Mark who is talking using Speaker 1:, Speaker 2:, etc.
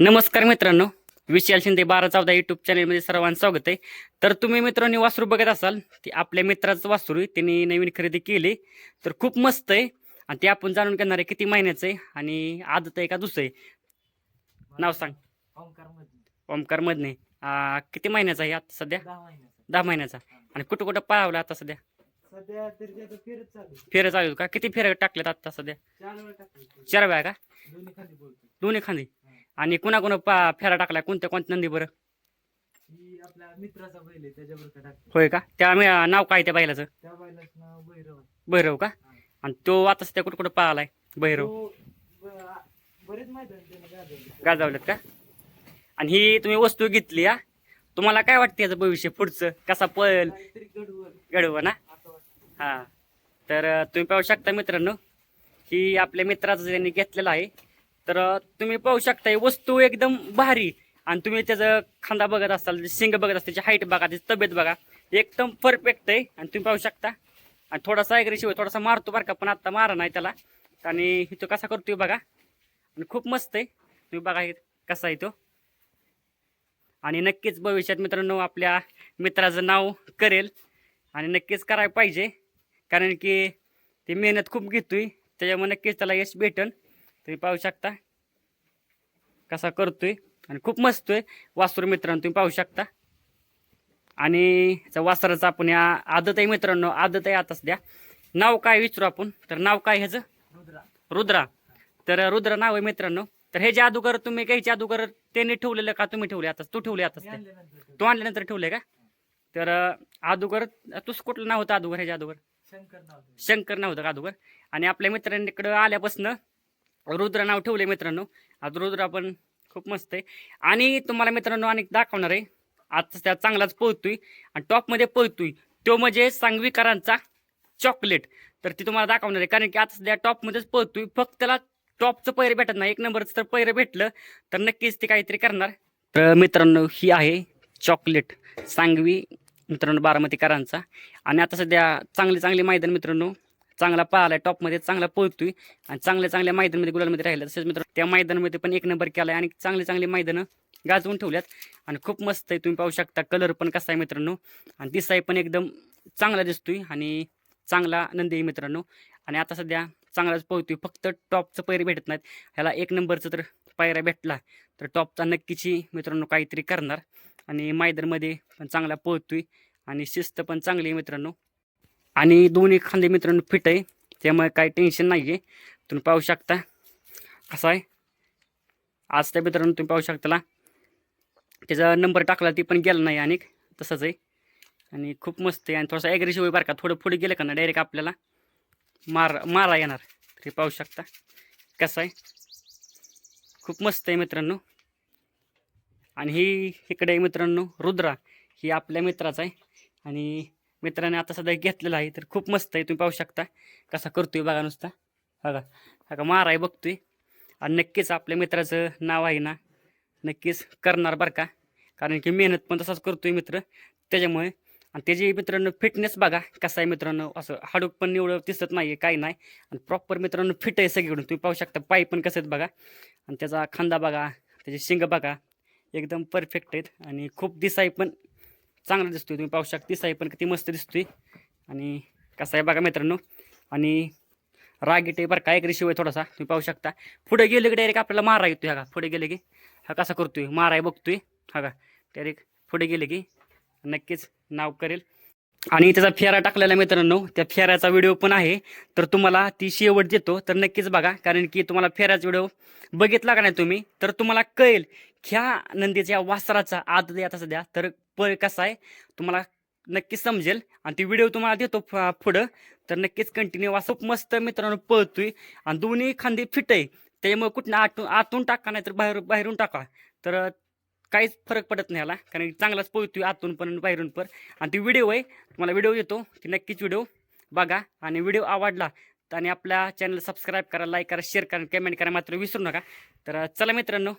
Speaker 1: नमस्कार मित्रांनो विशाल शिंदे बारा चौदा युट्यूब चॅनलमध्ये सर्वांचं स्वागत आहे. तर तुम्ही मित्रांनी वासरू बघत असाल ते आपल्या मित्राचं वासरू आहे त्यांनी नवीन खरेदी केली. तर खूप मस्त आहे. आणि ते आपण जाणून घेणार आहे किती महिन्याचं आहे आणि आदत आहे का दुसरं आहे? नाव सांग. ओमकार मधने. किती महिन्याचा आहे आता सध्या?
Speaker 2: दहा महिन्याचा.
Speaker 1: आणि कुठं कुठं पळावला आता सध्या. फेऱ्या चालू का? किती फेऱ्या टाकल्यात आता सध्या?
Speaker 2: चार वेळ
Speaker 1: का?
Speaker 2: दोन्ही
Speaker 1: खांदी. आणि कुणा कुणा पा फेरा टाकलाय कोणत्या कोणत्या नंदी बरं?
Speaker 2: ही आपल्या मित्राचा बैल आहे त्याच्यावर का टाकतो
Speaker 1: होय का? त्या मी- नाव काय त्या बैलाचं?
Speaker 2: त्या बैलाच नाव भैरव. आहे.
Speaker 1: भैरव का? आणि तो आता सध्या कुठं कुठं पळालाय भैरव?
Speaker 2: तो ब- आ- बरेच मैदान त्याने गाजवले
Speaker 1: गाजावल्यात का? आणि ही तुम्ही वस्तू घेतली हा? तुम्हाला काय वाटतं याचं भविष्य पुढचं? कसा पळेल?
Speaker 2: काहीतरी गडवर
Speaker 1: घडव ना?
Speaker 2: असं वाटतं.
Speaker 1: हा. तर अं, तुम्ही पाहू शकता मित्रांनो ही आपल्या मित्राचं ज्यांनी घेतलेलं आहे तर तुम्ही पाहू शकता वस्तू एकदम भारी. आणि तुम्ही त्याचं खांदा बघत असाल शिंग बघत असाल त्याची हाईट बघा त्याची तब्येत बघा एकदम परफेक्ट आहे. आणि तुम्ही पाहू शकता आणि थोडासा ॲग्रेसिव्ह थोडासा मारतो बरं का पण आत्ता मारा नाही त्याला. आणि तो कसा करतोय बघा आणि खूप मस्त आहे. तुम्ही बघा कसा आहे तो. आणि नक्कीच भविष्यात मित्रांनो आपल्या मित्राचं नाव करेल. आणि नक्कीच करायला पाहिजे. कारण की ते मेहनत खूप घेतोय. त्याच्यामुळे नक्कीच त्याला यश भेटन. तुम्ही पाहू शकता. कसा करतोय आणि खूप मस्त आहे. वासरू मित्रांनो तुम्ही पाहू शकता. आणि वासराचा आपण या आदत आहे मित्रांनो आदत आहे आता सध्या नाव काय विचारू आपण? तर नाव काय ह्याचं?
Speaker 2: रुद्रा.
Speaker 1: रुद्रा. तर रुद्र नाव आहे मित्रांनो. तर हे जादूगर तुम्ही काही जादूगर त्यांनी ठेवलेलं का तुम्ही ठेवले आता तू ठेवले आता
Speaker 2: तो.
Speaker 1: आणल्यानंतर ठेवले का? तर अं, अदुगर तुझं कुठलं नाव होतं अदुगर हे जादूगर
Speaker 2: शंकर नाव त्याचं.
Speaker 1: शंकर नाव होतं का अदुगर? आणि आपल्या मित्रांकडं आल्यापासून रुद्र नाव ठेवले मित्रांनो. आता रुद्र पण खूप मस्त आहे. आणि तुम्हाला मित्रांनो अनेक दाखवणार आहे. आज त्या चांगलाच पोहतोय आणि टॉपमध्ये पोहतोय तो म्हणजे सांगवीकरांचा चॉकलेट तर ती तुम्हाला दाखवणार आहे. कारण की आता सध्या टॉपमध्येच पोहतोय फक्त त्याला टॉपचं पैर भेटत नाही. एक नंबरचं तर पैर भेटलं तर नक्कीच ते काहीतरी करणार. तर मित्रांनो ही आहे चॉकलेट सांगवी मित्रांनो बारामतीकरांचा. आणि आता सध्या चांगले चांगले मैदान मित्रांनो. चांगला पाहिला टॉपमध्ये चांगला पळतोय आणि चांगल्या चांगल्या मैदानमध्ये गुलालमध्ये राहिला तसेच मित्रांनो त्या मैदानामध्ये पण एक नंबर केला आहे आणि चांगले चांगले मैदानं गाजवून ठेवल्यात. आणि खूप मस्त आहे तुम्ही पाहू शकता कलर पण कसा आहे मित्रांनो. आणि दिसाय पण एकदम चांगला दिसतोय आणि चांगला नंदी आहे मित्रांनो. आणि आता सध्या चांगलाच पळतोय फक्त टॉपचं पैरे भेटत नाहीत. ह्याला एक नंबरचं तर पायऱ्या भेटला तर टॉपचा नक्कीची मित्रांनो काहीतरी करणार. आणि मैदानमध्ये पण चांगला पळतोय आणि शिस्त पण चांगली आहे मित्रांनो. आणि दोन्ही खांदे मित्रांनो फिट आहे. त्यामुळे काही टेन्शन नाही आहे तुम्ही पाहू शकता. कसं आहे? आज त्या मित्रांनो तुम्ही पाहू शकता त्याचा नंबर टाकला ती पण गेला नाही आणि तसंच आहे. आणि खूप मस्त आहे. आणि थोडासा ॲग्रेसिव्ह आहे बरं का. थोडं पुढे गेलं का ना डायरेक्ट आपल्याला मार मारा येणार. तरी पाहू शकता. कसं आहे? खूप मस्त आहे मित्रांनो. आणि ही इकडे आहे मित्रांनो रुद्रा. ही आपल्या मित्राचा आहे. आणि मित्राने आता सध्या घेतलेला आहे तर खूप मस्त आहे. तुम्ही पाहू शकता कसा करतोय बघा नुसता. बघा हा का? मारा आहे बघतोय. आणि नक्कीच आपल्या मित्राचं नाव आहे ना नक्कीच करणार बरं का? कारण की मेहनत पण तसाच करतोय मित्र. त्याच्यामुळे आणि त्याची मित्रांनो फिटनेस बघा कसं आहे मित्रांनो. असं हाडूक पण एवढं दिसत नाही आहे काही नाही. आणि प्रॉपर मित्रांनो फिट आहे सगळीकडून. तुम्ही पाहू शकता पाय पण कसं आहेत बघा. आणि त्याचा खांदा बघा त्याचे शिंग बघा. एकदम परफेक्ट आहेत. आणि खूप दिसाय पण चांगला दिसतोय तुम्ही पाहू शकता. आहे पण किती मस्त दिसतोय. आणि कसा आहे बघा मित्रांनो. आणि रागीट आहे बरं काय रेशिव आहे थोडासा. तुम्ही पाहू शकता. पुढे गेले की डायरेक्ट आपल्याला मारा येतोय हा का? पुढे गेले की हा कसा करतोय? माराय बघतोय. हा का? डायरेक्ट पुढे गेले की नक्कीच नाव करेल. आणि त्याचा फेरा टाकलेला मित्रांनो. त्या फेऱ्याचा व्हिडिओ पण आहे. तर तुम्हाला ती शेवट देतो. तर नक्कीच बघा कारण की तुम्हाला फेऱ्याचा व्हिडिओ बघितला का नाही तुम्ही तर तुम्हाला कळेल ह्या नंदीच्या वासराचा आदत द्या आता सध्या. तर प कसा आहे तुम्हाला नक्कीच समजेल. आणि ती व्हिडिओ तुम्हाला देतो पुढं. तर नक्कीच कंटिन्यू असं खूप मस्त मित्रांनो पळतोय. आणि दोन्ही खांदे फिट आहे. त्याच्यामुळे कुठं आतून आतून टाका नाही तर बाहेर बाहेरून टाका. तर काहीच फरक पडत नाही ह्याला. कारण चांगलाच पोहतो आतून पण बाहेरून पण आणि ती व्हिडिओ आहे तुम्हाला व्हिडिओ येतो ती नक्कीच व्हिडिओ बघा. आणि व्हिडिओ आवडला तर आणि आपल्या चॅनल सबस्क्राईब करा लाईक करा शेअर करा कमेंट करा मात्र विसरू नका. तर चला मित्रांनो